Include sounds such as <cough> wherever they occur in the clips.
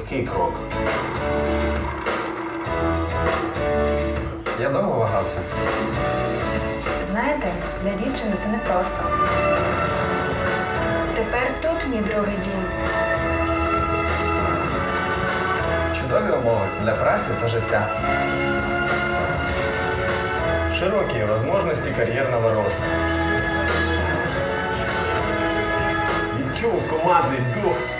Нелегкий крок. Я довго вагався. Знаєте, для дівчини це непросто. Тепер тут мій другий дім. Чудові умови для праці та життя. Широкие возможности карьерного роста. Відчув командний дух.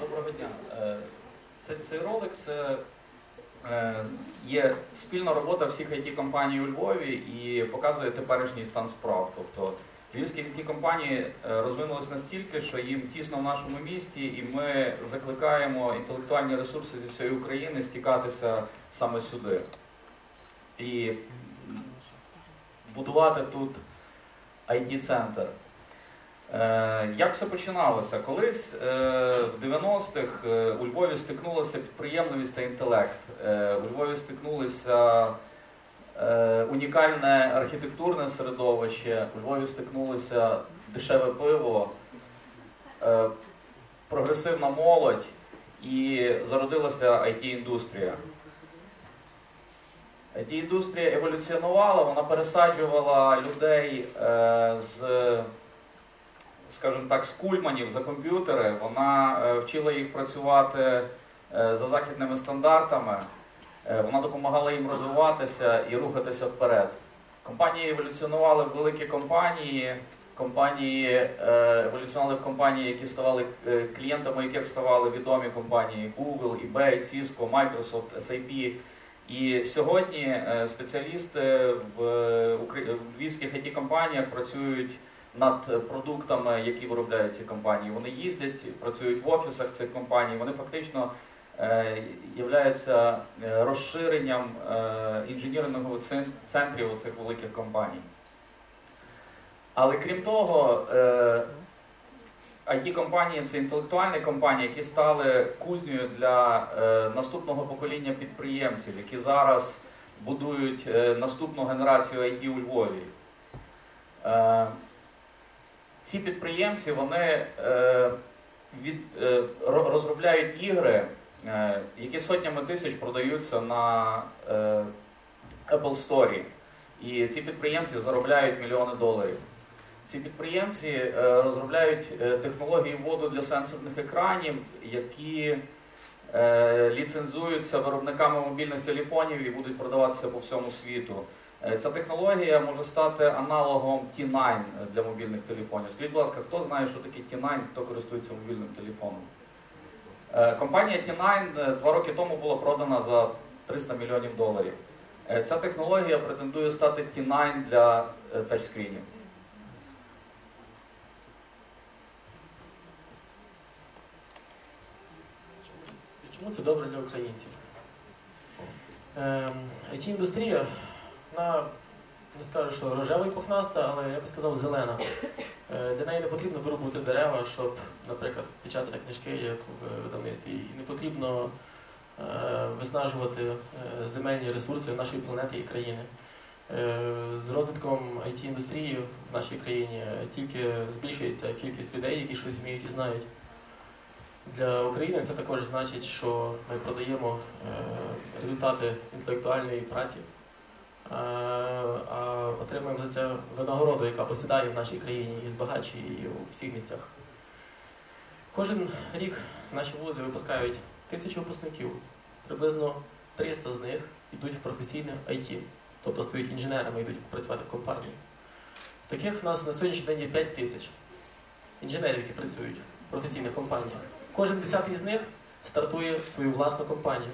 Доброго дня. Е, Це, цей ролик це е, є спільна робота всіх it компаній у Львові і показує теперішній стан справ. Тобто львівські it компанії е, розвинулись настільки, що їм тісно в нашому місті, і ми закликаємо інтелектуальні ресурси зі всієї України стікатися саме сюди. І будувати тут IT-центр. Е, Як все починалося? Колись е, в 90-х е, у Львові стикнулося підприємливість та інтелект. Е, У Львові стикнулися е, унікальне архітектурне середовище, у Львові стикнулося дешеве пиво, е, прогресивна молодь і зародилася IT-індустрія. IT-індустрія еволюціонувала, вона пересаджувала людей е, з скажімо так, з кульманів за комп'ютери. Вона е, вчила їх працювати е, за західними стандартами. Е, Вона допомагала їм розвиватися і рухатися вперед. Компанії еволюціонували в великі компанії. Компанії еволюціонували в компанії, які ставали клієнтами, яких ставали відомі компанії Google, eBay, Cisco, Microsoft, SAP. І сьогодні спеціалісти в львівських it компаніях працюють над продуктами, які виробляють ці компанії. Вони їздять, працюють в офісах цих компаній. Вони фактично е, являються е, розширенням е, інженерного цен- центрів цих великих компаній. Але крім того, е, IT-компанії це інтелектуальні компанії, які стали кузнею для наступного покоління підприємців, які зараз будують наступну генерацію IT у Львові. Ці підприємці вони е, від, е, розробляють ігри, е, які сотнями тисяч продаються на Apple Store. І ці підприємці заробляють мільйони доларів. Ці підприємці розробляють технології вводу для сенсорних екранів, які ліцензуються виробниками мобільних телефонів і будуть продаватися по всьому світу. Е, Ця технологія може стати аналогом T9 для мобільних телефонів. Скажіть, будь ласка, хто знає, що таке T9, хто користується мобільним телефоном? Е, Компанія T9 е, два роки тому була продана за 300 мільйонів доларів. Ця технологія претендує стати T9 для тачскрінів. Чому це добре для українців? Ем, IT-індустрія, вона не скажу, що рожева і пухнаста, але я би сказав зелена. Е, Для неї не потрібно вирубувати дерева, щоб, наприклад, печатати книжки, як в видавництві. І не потрібно е, виснажувати е, земельні ресурси нашої планети і країни. З розвитком IT-індустрії в нашій країні тільки збільшується кількість людей, які щось вміють і знають. Для України це також значить, що ми продаємо результати інтелектуальної праці, а отримуємо за це винагороду, яка посідає в нашій країні і збагачує її у всіх місцях. Кожен рік наші вузи випускають тисячу випускників, приблизно 300 з них йдуть в професійне IT, тобто стають інженерами, йдуть працювати в компанії. Таких в нас на сьогоднішній день є 5 тисяч інженерів, які працюють в професійних компаніях. Кожен десятий з них стартує свою власну компанію.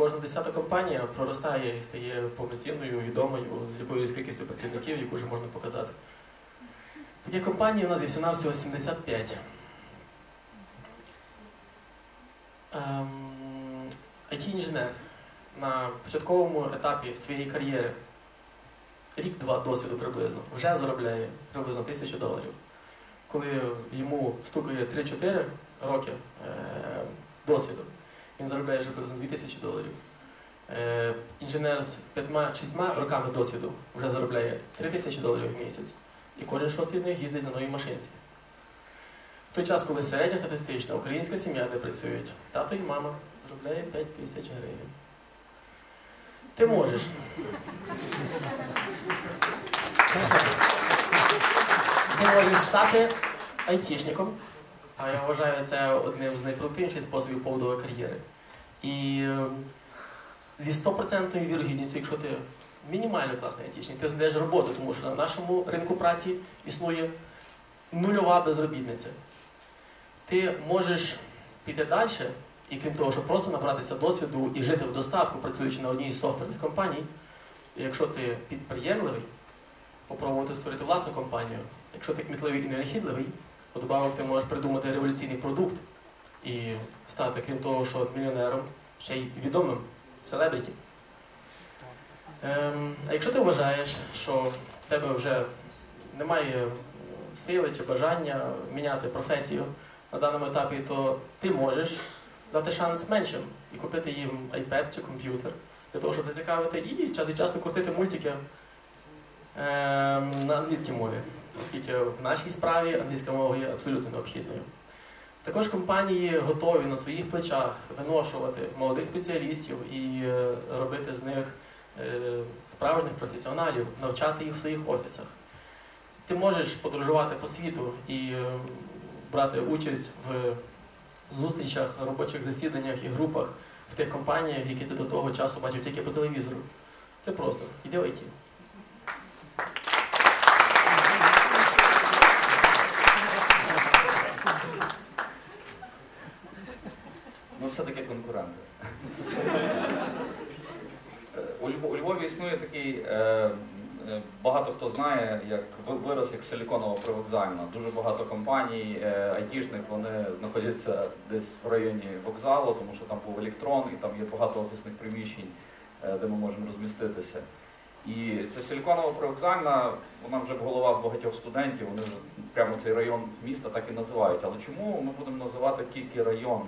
Кожна десята компанія проростає і стає повноцінною, відомою, з якоюсь кількістю працівників, яку вже можна показати. Таких компаній у нас є всього всього 75. Ем, IT-інженер на початковому етапі своєї кар'єри, рік-два досвіду приблизно, вже заробляє приблизно тисячу доларів. коли йому стукає 3-4 роки е, досвіду, він заробляє вже приблизно 2000 доларів. Е, інженер з 5-6 роками досвіду вже заробляє 3000 доларів в місяць. І кожен шостий з них їздить на новій машинці. В той час, коли середньостатистична українська сім'я, де працюють тато і мама, заробляє 5 тисяч гривень. Ти можеш. Ти можеш стати айтішником, а я вважаю це одним з найпродуктивніших способів побудови кар'єри. І е, зі 100% вірогідністю, якщо ти мінімально класний айтішник, ти знайдеш роботу, тому що на нашому ринку праці існує нульова безробітниця. Ти можеш піти далі, і крім того, щоб просто набратися досвіду і жити в достатку, працюючи на одній з софтверних компаній, якщо ти підприємливий, попробувати створити власну компанію. Якщо ти кмітливий і ненахідливий, добавок ти можеш придумати революційний продукт і стати, крім того, що мільйонером, ще й відомим селебриті. Ем, а якщо ти вважаєш, що в тебе вже немає сили чи бажання міняти професію на даному етапі, то ти можеш дати шанс меншим і купити їм iPad чи комп'ютер для того, щоб зацікавити і час від часу крутити мультики ем, на англійській мові, оскільки в нашій справі англійська мова є абсолютно необхідною. Також компанії готові на своїх плечах виношувати молодих спеціалістів і е, робити з них е, справжніх професіоналів, навчати їх в своїх офісах. Ти можеш подорожувати по світу і е, брати участь в зустрічах, робочих засіданнях і групах в тих компаніях, які ти до того часу бачив тільки по телевізору. Це просто. Іди в IT. Ну, все-таки конкуренти. <laughs> Е, У Львові, існує такий, е, е, багато хто знає, як ви- вираз як силіконова привокзальна. Дуже багато компаній, айтішних, вони знаходяться десь в районі вокзалу, тому що там був електрон і там є багато офісних приміщень, де ми можемо розміститися. І ця силіконова привокзальна, вона вже в головах багатьох студентів, вони вже прямо цей район міста так і називають. Але чому ми будемо називати тільки район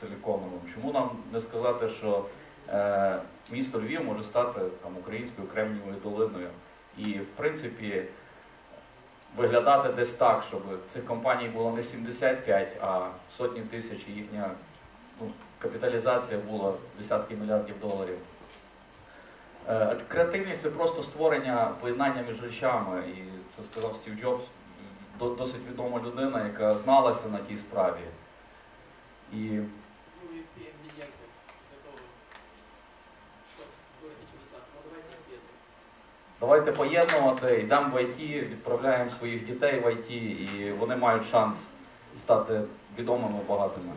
силіконовим? Чому нам не сказати, що е, місто Львів може стати там українською Кремнієвою долиною? І в принципі виглядати десь так, щоб цих компаній було не 75, а сотні тисяч, і їхня ну, капіталізація була десятки мільярдів доларів. Е, Креативність це просто створення поєднання між речами. І це сказав Стів Джобс, досить відома людина, яка зналася на тій справі. І давайте поєднувати, йдемо в ІТ, відправляємо своїх дітей в ІТ, і вони мають шанс стати відомими багатими.